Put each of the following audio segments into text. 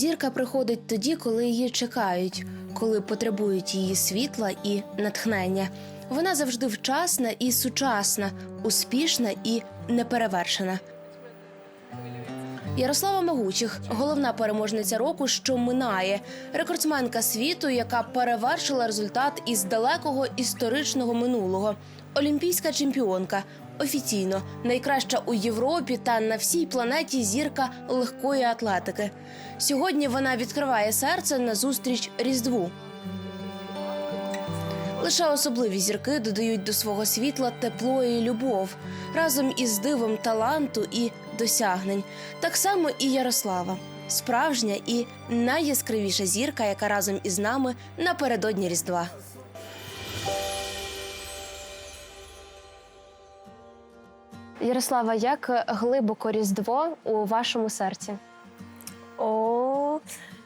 Зірка приходить тоді, коли її чекають, коли потребують її світла і натхнення. Вона завжди вчасна і сучасна, успішна і неперевершена. Ярослава Могучих, головна переможниця року, що минає, рекордсменка світу, яка перевершила результат із далекого історичного минулого. Олімпійська чемпіонка. Офіційно найкраща у Європі та на всій планеті зірка легкої атлетики. Сьогодні вона відкриває серце на зустріч Різдву. Лише особливі зірки додають до свого світла тепло і любов разом із дивом таланту і досягнень. Так само і Ярослава, справжня і найяскравіша зірка, яка разом із нами напередодні Різдва. Ярослава, як глибоко Різдво у вашому серці? О,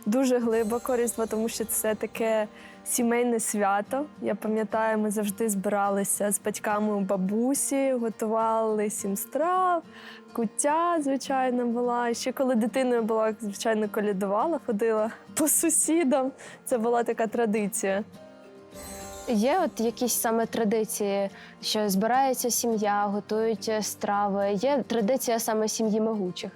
дуже глибоко різдво, тому що це таке сімейне свято. Я пам'ятаю, ми завжди збиралися з батьками у бабусі, готували сім страв, куття, звичайно, була. Ще коли дитиною була, звичайно, колядувала, ходила по сусідам. Це була така традиція. Є от якісь саме традиції, що збирається сім'я, готують е, страви. Є традиція саме сім'ї могучих.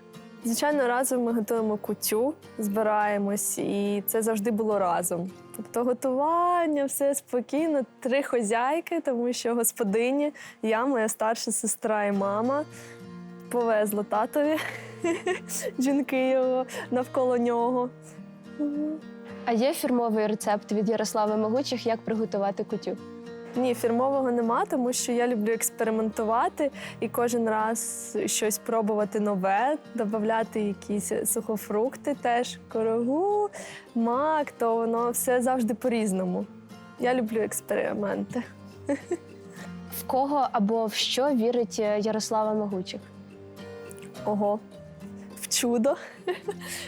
Звичайно, разом ми готуємо кутю, збираємось, і це завжди було разом. Тобто готування, все спокійно, три хозяйки, тому що господині, я, моя старша сестра і мама. Повезло татові жінки його навколо нього. А є фірмовий рецепт від Ярослави Могучих, як приготувати кутю? Ні, фірмового нема, тому що я люблю експериментувати і кожен раз щось пробувати нове, додати якісь сухофрукти, теж корогу, мак, то воно все завжди по-різному. Я люблю експерименти. В кого або в що вірить Ярослава Могучих? Ого. Чудо,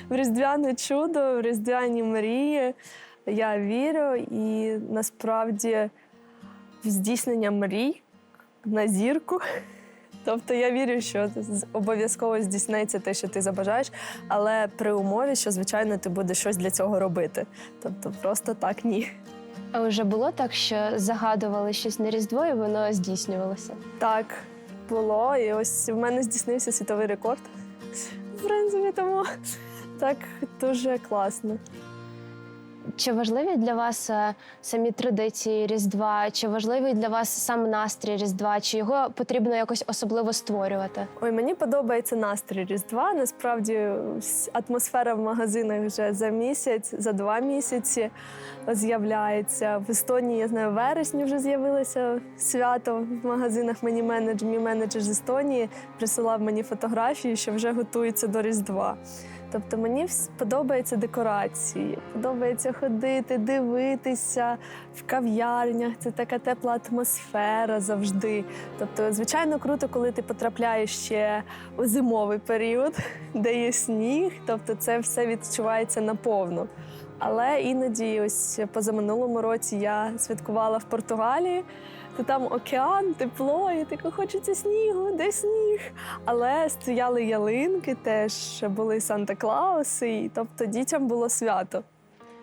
в різдвяне чудо, в різдвяні мрії. Я вірю і насправді в здійснення мрій на зірку. Тобто я вірю, що обов'язково здійсниться те, що ти забажаєш, але при умові, що звичайно ти будеш щось для цього робити. Тобто просто так ні. А вже було так, що загадували щось на Різдво, і воно здійснювалося. Так було, і ось в мене здійснився світовий рекорд. В тому так дуже класно. Чи важливі для вас е, самі традиції Різдва? Чи важливий для вас сам настрій Різдва? Чи його потрібно якось особливо створювати? Ой, мені подобається настрій Різдва. Насправді атмосфера в магазинах вже за місяць, за два місяці з'являється. В Естонії, я знаю, в вересні вже з'явилося свято в магазинах. Мені менедж, мій менеджер з Естонії присилав мені фотографії, що вже готуються до Різдва. Тобто мені подобаються декорації, подобається ходити, дивитися в кав'ярнях. Це така тепла атмосфера завжди. Тобто, звичайно, круто, коли ти потрапляєш ще у зимовий період, де є сніг, тобто це все відчувається наповну. Але іноді, ось позаминулому році я святкувала в Португалії, то там океан, тепло, і тако хочеться снігу, де сніг. Але стояли ялинки, теж були Санта-Клауси, і тобто дітям було свято.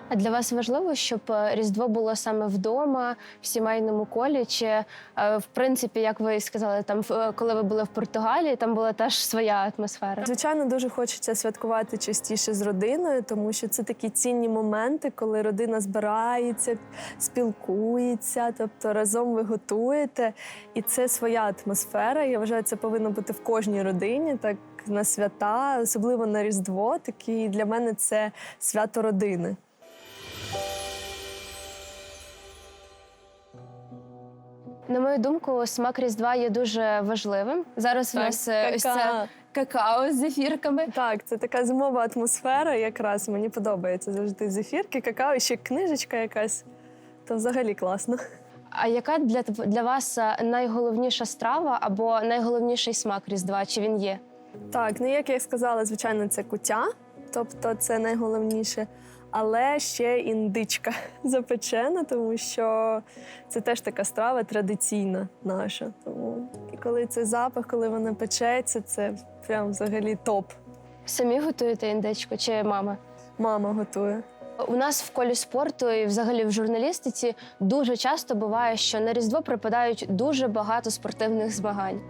А для вас важливо, щоб е, Різдво було саме вдома, в сімейному колі? Чи е, в принципі, як ви сказали, там е, коли ви були в Португалії, там була теж своя атмосфера? Звичайно, дуже хочеться святкувати частіше з родиною, тому що це такі цінні моменти, коли родина збирається, спілкується, тобто разом ви готуєте. І це своя атмосфера. Я вважаю, це повинно бути в кожній родині, так на свята, особливо на Різдво. Такі для мене це свято родини. На мою думку, смак Різдва є дуже важливим. Зараз у нас е, ось це какао. з зефірками. Так, це така зимова атмосфера, якраз мені подобається завжди зефірки, какао, і ще книжечка якась. То взагалі класно. А яка для, для вас е, найголовніша страва або найголовніший смак Різдва? Чи він є? Так, ну як я сказала, звичайно, це куття, тобто це найголовніше. Але ще індичка запечена, тому що це теж така страва традиційна наша. Тому і коли цей запах, коли вона печеться, це прям взагалі топ. Самі готуєте індичку чи мама? Мама готує. У нас в колі спорту і взагалі в журналістиці дуже часто буває, що на Різдво припадають дуже багато спортивних змагань.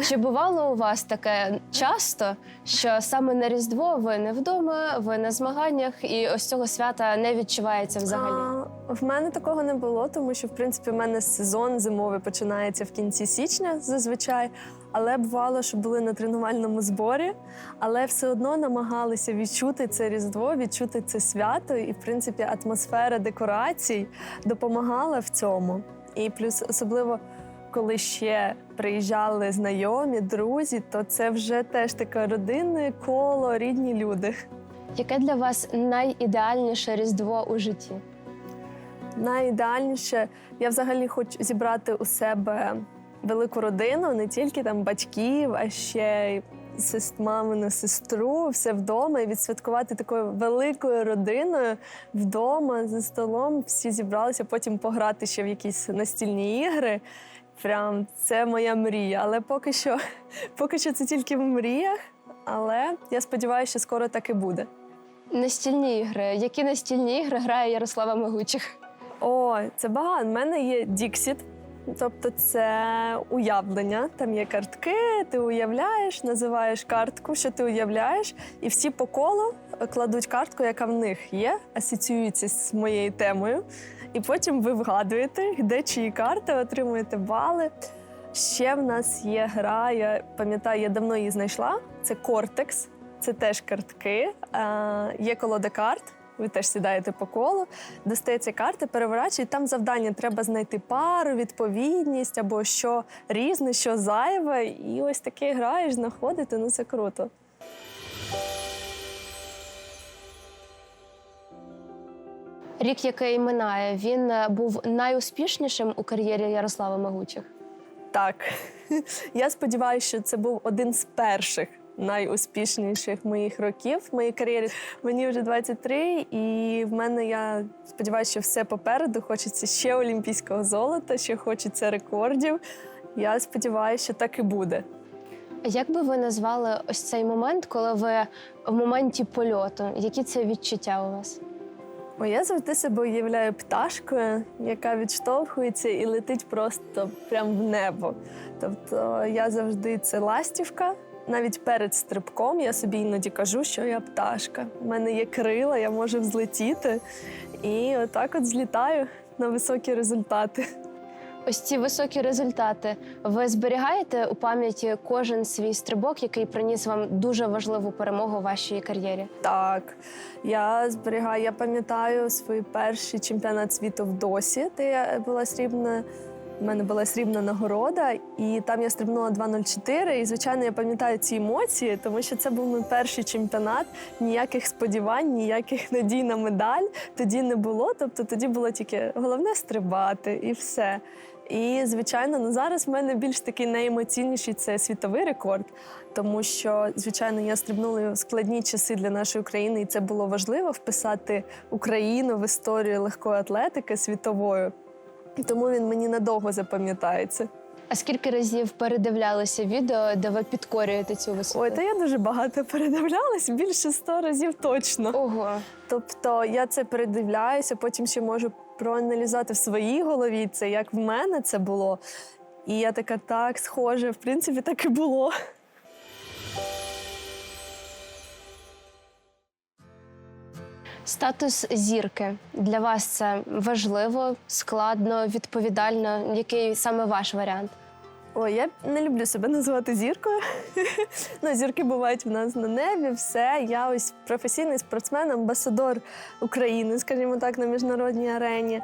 Чи бувало у вас таке часто, що саме на Різдво ви не вдома, ви на змаганнях, і ось цього свята не відчувається взагалі? А, в мене такого не було, тому що в принципі в мене сезон зимовий починається в кінці січня зазвичай. Але бувало, що були на тренувальному зборі, але все одно намагалися відчути це різдво, відчути це свято. І в принципі атмосфера декорацій допомагала в цьому. І плюс особливо. Коли ще приїжджали знайомі, друзі, то це вже теж таке родинне коло, рідні люди. Яке для вас найідеальніше Різдво у житті? Найідеальніше я взагалі хочу зібрати у себе велику родину, не тільки там батьків, а ще й мамину сестру, все вдома, і відсвяткувати такою великою родиною вдома за столом. Всі зібралися, потім пограти ще в якісь настільні ігри. Прям це моя мрія. Але поки що, поки що це тільки в мріях. Але я сподіваюся, що скоро так і буде. Настільні ігри. Які настільні ігри грає Ярослава Могучих? О, це багато. У мене є Діксіт. Тобто це уявлення. Там є картки, ти уявляєш, називаєш картку, що ти уявляєш, і всі по колу кладуть картку, яка в них є, асоціюється з моєю темою. І потім ви вгадуєте, де чиї карти, отримуєте бали. Ще в нас є гра, я пам'ятаю, я давно її знайшла. Це Кортекс, це теж картки. Е, є колода карт. Ви теж сідаєте по колу, достається карти, переворачують. Там завдання треба знайти пару, відповідність або що різне, що зайве. І ось таке граєш, знаходити. Ну це круто. Рік, який минає, він е, був найуспішнішим у кар'єрі Ярослава Могучих. Так, я сподіваюся, що це був один з перших найуспішніших моїх років в моїй кар'єрі. Мені вже 23, і в мене я сподіваюся, що все попереду. Хочеться ще олімпійського золота, ще хочеться рекордів. Я сподіваюся, що так і буде. Як би ви назвали ось цей момент, коли ви в моменті польоту? Які це відчуття у вас? О, я завжди себе уявляю пташкою, яка відштовхується і летить просто прямо в небо. Тобто я завжди це ластівка. Навіть перед стрибком я собі іноді кажу, що я пташка. У мене є крила, я можу взлетіти. І отак от злітаю на високі результати. Ось ці високі результати. Ви зберігаєте у пам'яті кожен свій стрибок, який приніс вам дуже важливу перемогу у вашій кар'єрі? Так, я зберігаю, я пам'ятаю свій перший чемпіонат світу в досі, де я була срібна. У мене була срібна нагорода, і там я стрибнула 2.04. І, звичайно, я пам'ятаю ці емоції, тому що це був мій перший чемпіонат. Ніяких сподівань, ніяких надій на медаль тоді не було. Тобто тоді було тільки головне стрибати і все. І, звичайно, ну зараз в мене більш такий найемоційніший це світовий рекорд, тому що, звичайно, я стрибнула в складні часи для нашої країни, і це було важливо вписати Україну в історію легкої атлетики світовою. Тому він мені надовго запам'ятається. А скільки разів передивлялися відео, де ви підкорюєте цю висоту? Ой, та я дуже багато передивлялась, більше ста разів точно. Ого. Тобто я це передивляюся, потім ще можу проаналізувати в своїй голові це, як в мене це було. І я така, так, схоже, в принципі, так і було. Статус зірки для вас це важливо, складно, відповідально. Який саме ваш варіант? Ой, я не люблю себе називати зіркою. ну, зірки бувають в нас на небі, все. Я ось професійний спортсмен, амбасадор України, скажімо так, на міжнародній арені.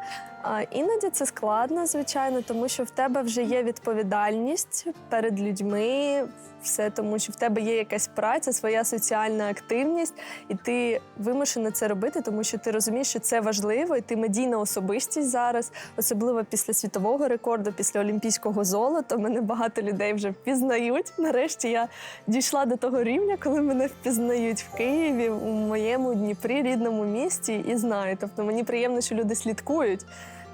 Іноді це складно, звичайно, тому що в тебе вже є відповідальність перед людьми, все тому, що в тебе є якась праця, своя соціальна активність, і ти вимушений це робити, тому що ти розумієш, що це важливо, і ти медійна особистість зараз, особливо після світового рекорду, після олімпійського золота. Мене багато людей вже впізнають. Нарешті я дійшла до того рівня, коли мене впізнають в Києві, у моєму Дніпрі, рідному місті, і знаю. Тобто мені приємно, що люди слідкують.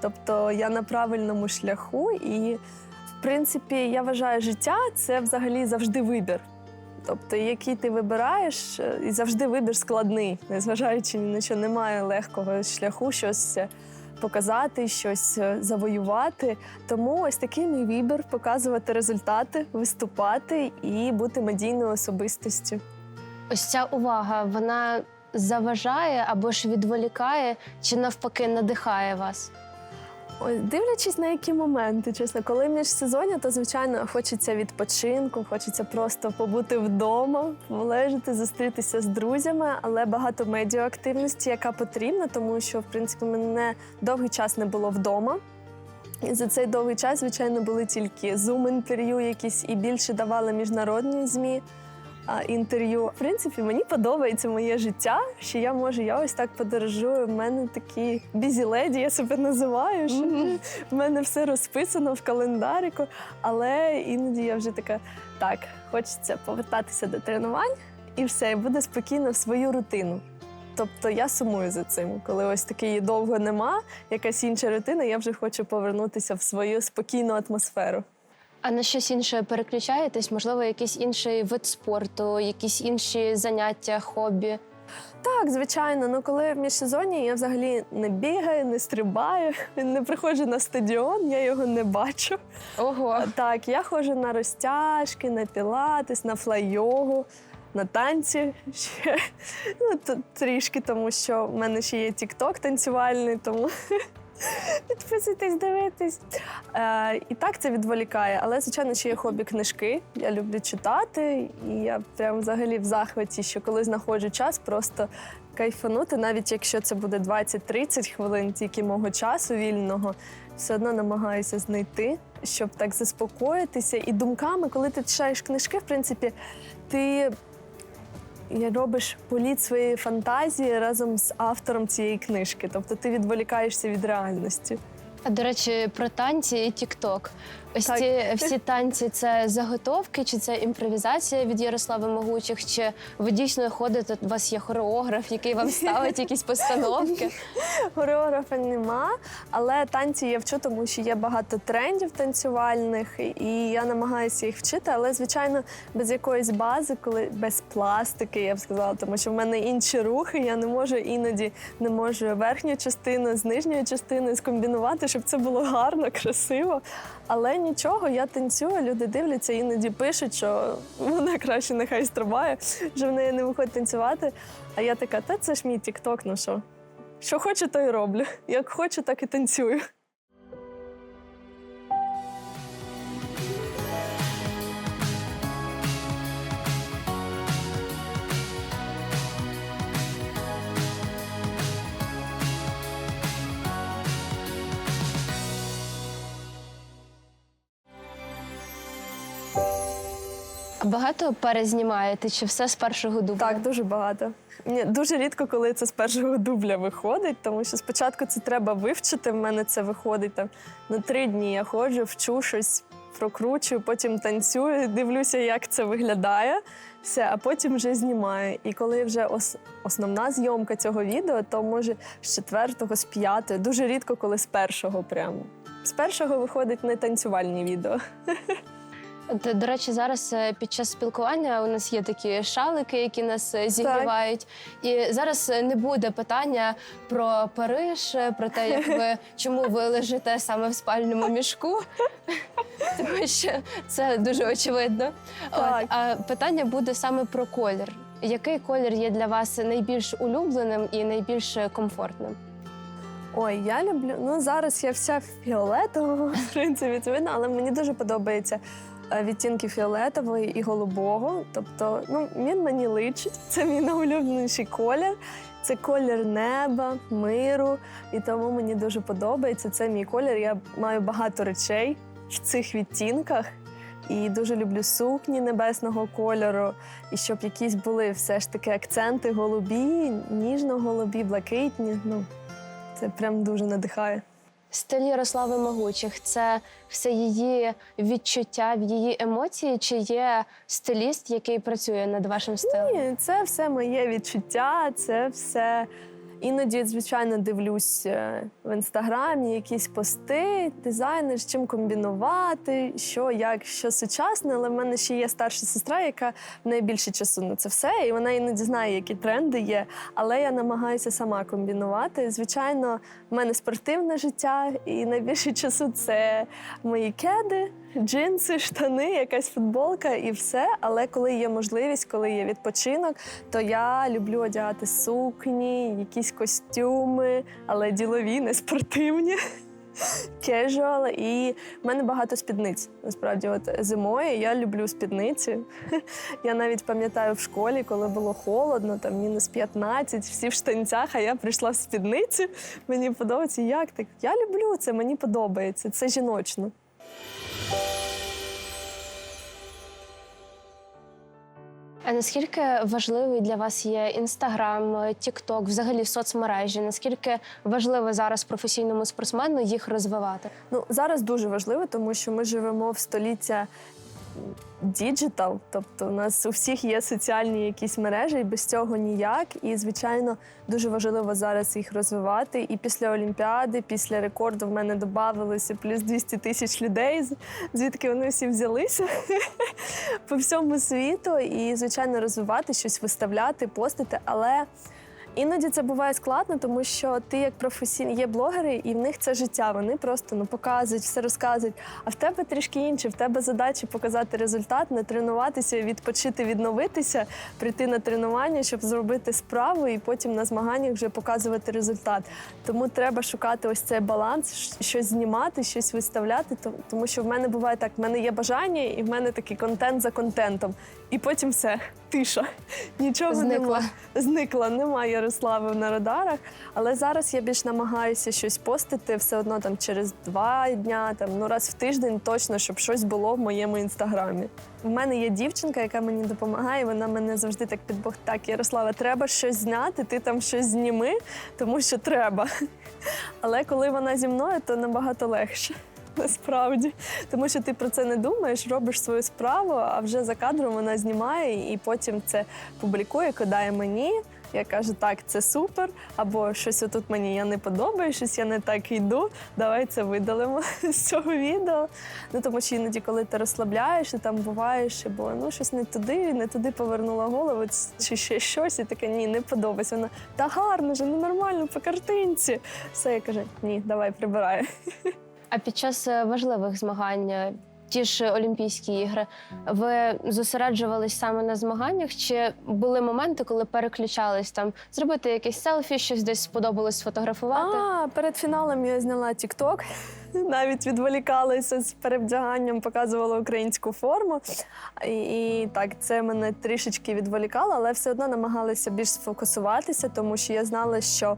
Тобто я на правильному шляху, і в принципі я вважаю, життя це взагалі завжди вибір. Тобто, який ти вибираєш, е, і завжди вибір складний, незважаючи ні на що немає легкого шляху, щось е, показати, щось е, завоювати. Тому ось такий мій вибір показувати результати, виступати і бути медійною особистістю. Ось ця увага, вона заважає або ж відволікає, чи навпаки надихає вас? Ось дивлячись на які моменти, чесно, коли міжсезоння, то звичайно хочеться відпочинку, хочеться просто побути вдома, полежати, зустрітися з друзями, але багато медіаактивності, яка потрібна, тому що в принципі мене довгий час не було вдома. І за цей довгий час, звичайно, були тільки зум-інтерв'ю, якісь і більше давали міжнародні змі. Інтерв'ю. В принципі, мені подобається моє життя, що я можу, я ось так подорожую. В мене такі бізі леді, я себе називаю. Що в мене все розписано в календарику, але іноді я вже така, так, хочеться повертатися до тренувань і все, і буде спокійно в свою рутину. Тобто я сумую за цим, коли ось такої довго нема, якась інша рутина, я вже хочу повернутися в свою спокійну атмосферу. А на щось інше переключаєтесь? Можливо, якийсь інший вид спорту, якісь інші заняття, хобі? Так, звичайно. Ну коли в міжсезонні я взагалі не бігаю, не стрибаю, не приходжу на стадіон, я його не бачу. Ого. Так, я ходжу на розтяжки, на пілатес, на флай-йогу, на танці ще ну, трішки, тому що в мене ще є тік-ток танцювальний, тому підписуйтесь, дивитесь. Е, і так це відволікає. Але, звичайно, ще є хобі книжки. Я люблю читати, і я прям взагалі в захваті, що коли знаходжу час, просто кайфанути, навіть якщо це буде 20-30 хвилин тільки мого часу вільного, все одно намагаюся знайти, щоб так заспокоїтися. І думками, коли ти читаєш книжки, в принципі, ти і робиш політ своєї фантазії разом з автором цієї книжки. Тобто ти відволікаєшся від реальності. До речі, про танці і тік-ток. Ось Так. ці всі танці це заготовки, чи це імпровізація від Ярослава Могучих, чи ви дійсно ходите, у вас є хореограф, який вам ставить якісь постановки? Хореографа нема, але танці я вчу, тому що є багато трендів танцювальних, і я намагаюся їх вчити, але звичайно без якоїсь бази, коли без пластики, я б сказала, тому що в мене інші рухи, я не можу іноді не можу верхню частину з нижньою частиною скомбінувати, щоб це було гарно, красиво. Але нічого, я танцюю, люди дивляться, іноді пишуть, що вона краще нехай стрибає, що в неї не виходить танцювати. А я така, та це ж мій тік-ток, ну що? Що хочу, то й роблю. Як хочу, так і танцюю. Багато перезнімаєте, чи все з першого дубля? Так, дуже багато. Дуже рідко, коли це з першого дубля виходить, тому що спочатку це треба вивчити. В мене це виходить там на три дні. Я ходжу, вчу щось, прокручую, потім танцюю, дивлюся, як це виглядає. Все, а потім вже знімаю. І коли вже ос- основна зйомка цього відео, то може з четвертого, з п'ятого. Дуже рідко, коли з першого прямо. З першого виходить не танцювальні відео. От, До речі, зараз е, під час спілкування у нас є такі шалики, які нас е, зігрівають. І зараз е, не буде питання про Париж, про те, як ви чому ви лежите саме в спальному мішку, тому що це дуже очевидно. От, а питання буде саме про колір. Який колір є для вас найбільш улюбленим і найбільш комфортним? Ой, я люблю. Ну зараз я вся в фіолетовому, в принципі, це видно, але мені дуже подобається відтінки фіолетового і голубого. Тобто, ну він мені личить. Це мій найулюбленіший колір. Це колір неба, миру, і тому мені дуже подобається. Це мій колір. Я маю багато речей в цих відтінках. І дуже люблю сукні небесного кольору, і щоб якісь були все ж таки акценти голубі, ніжно-голубі, блакитні. Ну, це прям дуже надихає. Стиль Ярослави Могучих це все її відчуття, її емоції, чи є стиліст, який працює над вашим стилем? Ні, це все моє відчуття, це все Іноді, звичайно, дивлюсь е, в інстаграмі якісь пости, дизайнер, з чим комбінувати, що, як, що сучасне. Але в мене ще є старша сестра, яка в неї більше часу на це все, і вона іноді знає, які тренди є. Але я намагаюся сама комбінувати. Звичайно, в мене спортивне життя, і найбільше часу це мої кеди, джинси, штани, якась футболка і все. Але коли є можливість, коли є відпочинок, то я люблю одягати сукні, якісь костюми, але ділові, не спортивні. Кежуал, і в мене багато спідниць. Насправді, от зимою я люблю спідниці. Я навіть пам'ятаю в школі, коли було холодно, там мінус 15, всі в штанцях, а я прийшла в спідниці. Мені подобається. Як так? Я люблю це, мені подобається. Це жіночно. А наскільки важливий для вас є інстаграм, тікток, взагалі соцмережі? Наскільки важливо зараз професійному спортсмену їх розвивати? Ну зараз дуже важливо, тому що ми живемо в століття діджитал, тобто у нас у всіх є соціальні якісь мережі, і без цього ніяк. І звичайно, дуже важливо зараз їх розвивати. І після Олімпіади, після рекорду в мене додавалося плюс 200 тисяч людей, звідки вони всі взялися по всьому світу. І звичайно, розвивати щось, виставляти, постити, але. Іноді це буває складно, тому що ти як професійний є блогери, і в них це життя. Вони просто ну показують, все розказують. А в тебе трішки інше. В тебе задача показати результат, не тренуватися, відпочити, відновитися, прийти на тренування, щоб зробити справу, і потім на змаганнях вже показувати результат. Тому треба шукати ось цей баланс, щось знімати, щось виставляти. Тому що в мене буває так: в мене є бажання, і в мене такий контент за контентом. І потім все, тиша. Нічого Зникла. нема зникла, немає Ярослави на радарах. Але зараз я більш намагаюся щось постити все одно там через два дня, там ну раз в тиждень точно, щоб щось було в моєму інстаграмі. У мене є дівчинка, яка мені допомагає. Вона мене завжди так під бок. Так, Ярослава, треба щось зняти, ти там щось зніми, тому що треба. Але коли вона зі мною, то набагато легше. Насправді, тому що ти про це не думаєш, робиш свою справу, а вже за кадром вона знімає і потім це публікує, кидає мені. Я кажу, так, це супер, або щось отут мені я не подобає, щось я не так йду. Давай це видалимо з цього відео. Ну тому що іноді, коли ти розслабляєшся, там буваєш, або ну щось не туди, не туди повернула голову, чи ще щось, і таке ні, не подобається. Вона та гарно же, ну нормально по картинці. Все, я кажу, ні, давай прибирай. А під час е, важливих змагань, е, ті ж Олімпійські ігри, ви зосереджувались саме на змаганнях? Чи були моменти, коли переключались там зробити якесь селфі, щось десь сподобалось сфотографувати? А, перед фіналом я зняла TikTok. Навіть відволікалася з перевдяганням, показувала українську форму. І, і так, це мене трішечки відволікало, але все одно намагалася більш сфокусуватися, тому що я знала, що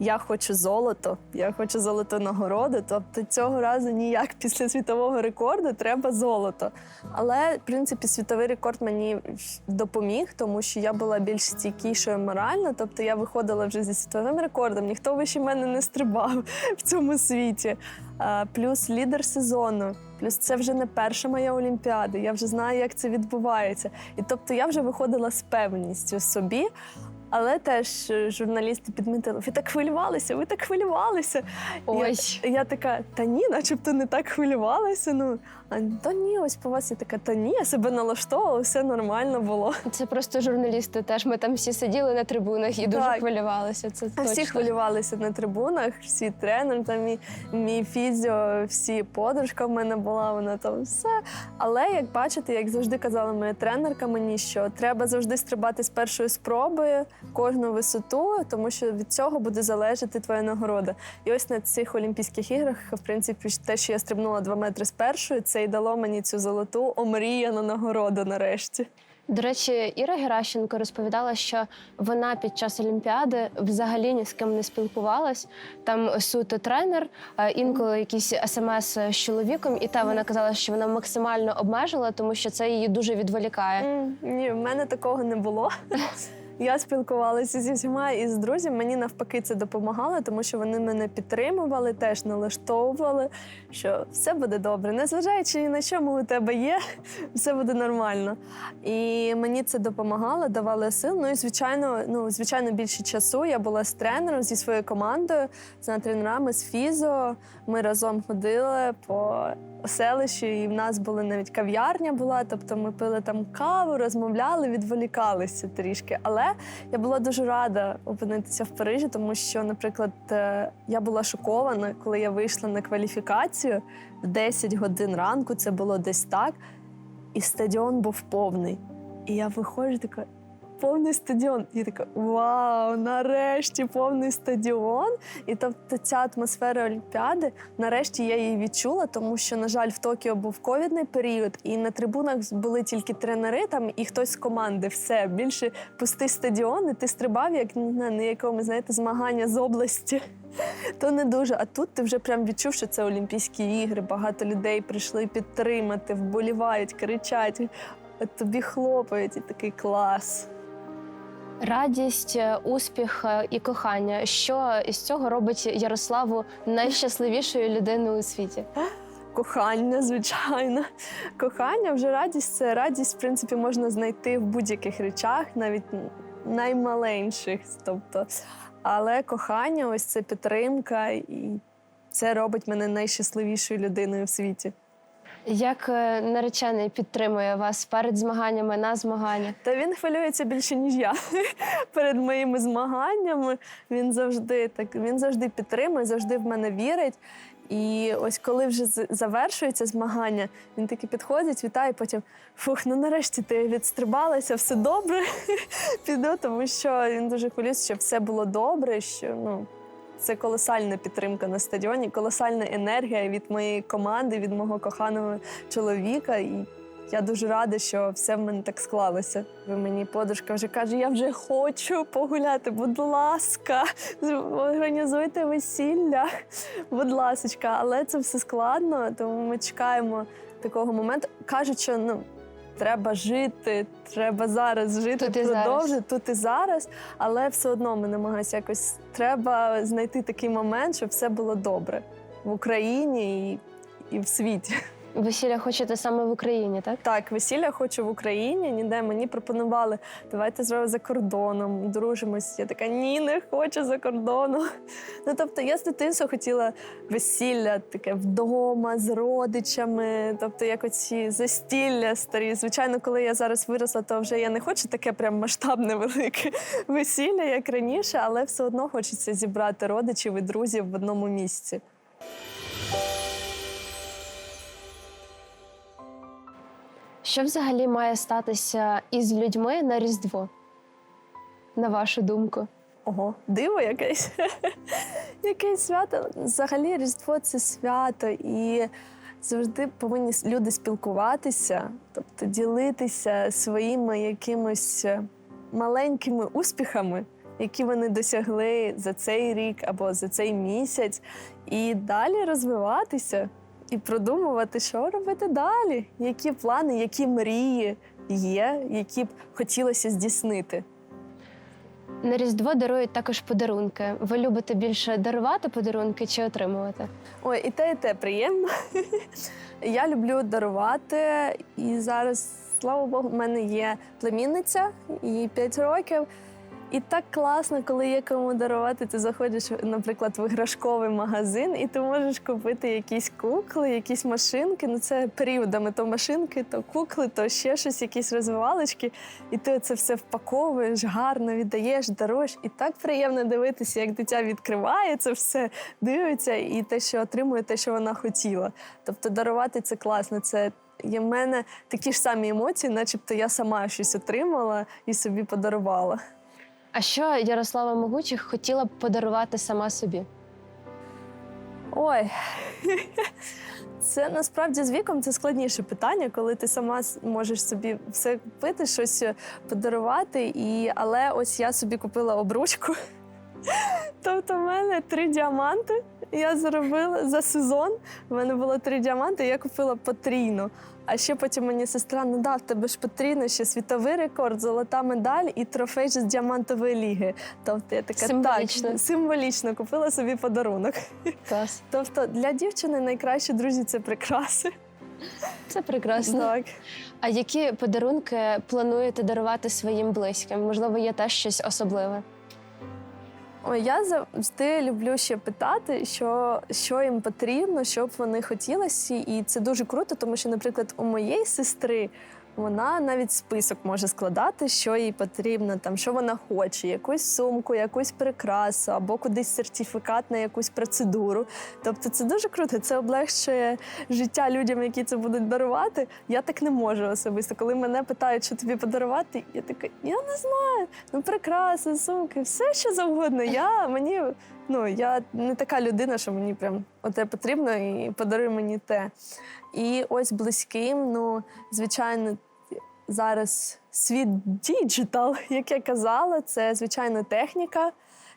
я хочу золото, я хочу золоту нагороду. Тобто цього разу ніяк після світового рекорду треба золото. Але, в принципі, світовий рекорд мені допоміг, тому що я була більш стійкішою морально. Тобто я виходила вже зі світовим рекордом, ніхто вище мене не стрибав в цьому світі. Плюс лідер сезону. Плюс це вже не перша моя олімпіада. Я вже знаю, як це відбувається. І тобто я вже виходила з певністю собі. Але теж е, журналісти підмітили, ви так хвилювалися, ви так хвилювалися. Ой. Я, я така, та ні, начебто не так хвилювалася. Ну, а та ні, ось по вас я така, та ні, я себе налаштовувала, все нормально було. Це просто журналісти теж. Ми там всі сиділи на трибунах і дуже хвилювалися. Це точно. всі хвилювалися на трибунах, всі тренер, там мій, мій фізіо, всі подружка в мене була, вона там все. Але як бачите, як завжди казала моя тренерка мені, що треба завжди стрибати з першої спроби кожну висоту, тому що від цього буде залежати твоя нагорода. І ось на цих Олімпійських іграх, в принципі, те, що я стрибнула 2 метри з першої, це й дало мені цю золоту омріяну нагороду нарешті. До речі, Іра Геращенко розповідала, що вона під час Олімпіади взагалі ні з ким не спілкувалась. Там суто тренер, інколи якісь смс з чоловіком, і та вона казала, що вона максимально обмежила, тому що це її дуже відволікає. Ні, в мене такого не було. Я спілкувалася зі всіма і з друзями. Мені навпаки це допомагало, тому що вони мене підтримували, теж налаштовували, що все буде добре. Незважаючи на що ми у тебе є, все буде нормально. І мені це допомагало, давало сил. Ну і звичайно, ну звичайно, більше часу я була з тренером зі своєю командою, з тренерами з фізо. Ми разом ходили по селищу, і в нас була навіть кав'ярня була. Тобто ми пили там каву, розмовляли, відволікалися трішки. Але я була дуже рада опинитися в Парижі, тому що, наприклад, е, я була шокована, коли я вийшла на кваліфікацію в 10 годин ранку. Це було десь так, і стадіон був повний. І я виходжу така. Повний стадіон. І я така вау, нарешті повний стадіон. І тобто ця атмосфера Олімпіади, нарешті я її відчула, тому що, на жаль, в Токіо був ковідний період, і на трибунах були тільки тренери там і хтось з команди. Все більше пустий стадіон, і ти стрибав як на, якомусь, знаєте, змагання з області. То не дуже. А тут ти вже прям відчув, що це Олімпійські ігри. Багато людей прийшли підтримати, вболівають, кричать, тобі хлопають, і такий клас. Радість, е, успіх е, і кохання. Що із цього робить Ярославу найщасливішою людиною у світі? Кохання, звичайно. Кохання вже радість це радість, в принципі, можна знайти в будь-яких речах, навіть наймаленших. Тобто, але кохання, ось це підтримка, і це робить мене найщасливішою людиною в світі. Як е, наречений підтримує вас перед змаганнями на змаганнях? Та він хвилюється більше, ніж я перед моїми змаганнями. Він завжди так, він завжди підтримує, завжди в мене вірить. І ось коли вже завершується змагання, він таки підходить, вітає, потім фух, ну нарешті ти відстрибалася, все добре. Піду, тому що він дуже хвилюється, щоб все було добре. Що ну це колосальна підтримка на стадіоні, колосальна енергія від моєї команди, від мого коханого чоловіка. І я дуже рада, що все в мене так склалося. Ви мені подружка вже каже: я вже хочу погуляти. Будь ласка, організуйте весілля, будь ласочка. Але це все складно, тому ми чекаємо такого моменту. Кажуть, що ну. Треба жити, треба зараз жити, Тут і зараз. продовжити тут і зараз, але все одно ми намагаємося якось треба знайти такий момент, щоб все було добре в Україні і, і в світі. Весілля хочете саме в Україні, так? Так, весілля хочу в Україні. Ніде мені пропонували, давайте зробимо за кордоном, дружимось. Я така ні, не хочу за кордоном. Ну тобто, я з дитинства хотіла весілля таке вдома з родичами, тобто як оці застілля старі. Звичайно, коли я зараз виросла, то вже я не хочу таке прям масштабне велике весілля, як раніше, але все одно хочеться зібрати родичів і друзів в одному місці. Що взагалі має статися із людьми на Різдво? На вашу думку? Ого, диво якесь. Якесь свято. Взагалі, Різдво це свято, і завжди повинні люди спілкуватися, тобто ділитися своїми якимось маленькими успіхами, які вони досягли за цей рік або за цей місяць, і далі розвиватися і продумувати, що робити далі, які плани, які мрії є, які б хотілося здійснити. На Різдво дарують також подарунки. Ви любите більше дарувати подарунки чи отримувати? Ой, і те, і те приємно. Я люблю дарувати, і зараз, слава Богу, в мене є племінниця, їй 5 років. І так класно, коли є кому дарувати. Ти заходиш, наприклад, в іграшковий магазин, і ти можеш купити якісь кукли, якісь машинки. Ну це періодами то машинки, то кукли, то ще щось, якісь розвивалочки. І ти це все впаковуєш, гарно віддаєш, даруєш. І так приємно дивитися, як дитя відкриває це все, дивиться, і те, що отримує, те, що вона хотіла. Тобто дарувати це класно. Це є в мене такі ж самі емоції, начебто я сама щось отримала і собі подарувала. А що Ярослава Могучих хотіла б подарувати сама собі? Ой. Це насправді з віком це складніше питання, коли ти сама можеш собі все купити, щось е, подарувати. І... Але ось я собі купила обручку. Тобто в мене три діаманти, Я заробила за сезон. В мене було три діаманти, я купила потрійну. А ще потім мені сестра ну да, в тебе ж потрійно ще світовий рекорд, золота медаль і трофей з діамантової ліги. Тобто я така Символічно. так символічно купила собі подарунок. Клас. Тобто для дівчини найкращі друзі це прикраси. Це прекрасно. Так. А які подарунки плануєте дарувати своїм близьким? Можливо, є теж щось особливе. Я завжди люблю ще питати, що, що їм потрібно, що вони хотілося. І це дуже круто, тому що, наприклад, у моєї сестри вона навіть список може складати, що їй потрібно, там, що вона хоче, якусь сумку, якусь прикрасу або кудись сертифікат на якусь процедуру. Тобто це дуже круто. Це облегшує життя людям, які це будуть дарувати. Я так не можу особисто. Коли мене питають, що тобі подарувати, я така, я не знаю. Ну, прикраси, сумки, все що завгодно. Я мені ну я не така людина, що мені прям оте потрібно, і подаруй мені те. І ось близьким, ну звичайно, зараз світ діджитал, як я казала, це звичайно техніка,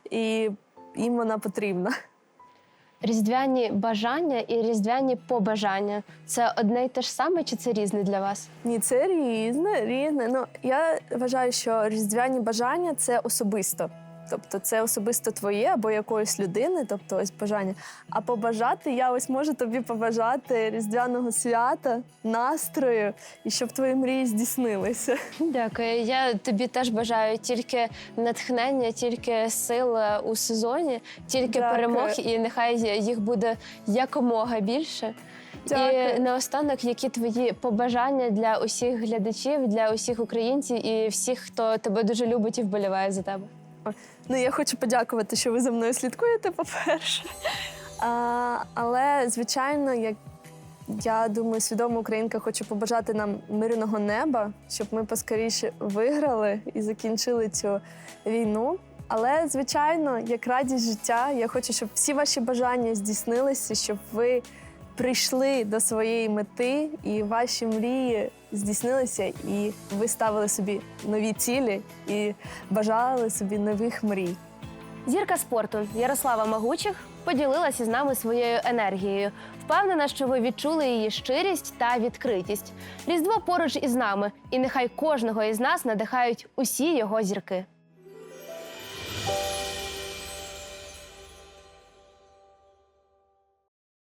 і їм вона потрібна. Різдвяні бажання і різдвяні побажання це одне й те ж саме, чи це різне для вас? Ні, це різне, різне. Ну я вважаю, що різдвяні бажання це особисто. Тобто це особисто твоє або якоїсь людини, тобто ось бажання. А побажати я ось можу тобі побажати різдвяного свята, настрою і щоб твої мрії здійснилися. Дякую. Я тобі теж бажаю тільки натхнення, тільки сил е, у сезоні, тільки Дякую. перемог, і нехай їх буде якомога більше. І Дякую. наостанок, які твої побажання для усіх глядачів, для усіх українців і всіх, хто тебе дуже любить і вболіває за тебе. Ну, я хочу подякувати, що ви за мною слідкуєте, по-перше. А, але, звичайно, як я думаю, свідома українка хоче побажати нам мирного неба, щоб ми поскоріше виграли і закінчили цю війну. Але, звичайно, як радість життя, я хочу, щоб всі ваші бажання здійснилися, щоб ви прийшли до своєї мети і ваші мрії здійснилися, і ви ставили собі нові цілі і бажали собі нових мрій. Зірка спорту Ярослава Магучих поділилася з нами своєю енергією. Впевнена, що ви відчули її щирість та відкритість. Різдво поруч із нами, і нехай кожного із нас надихають усі його зірки.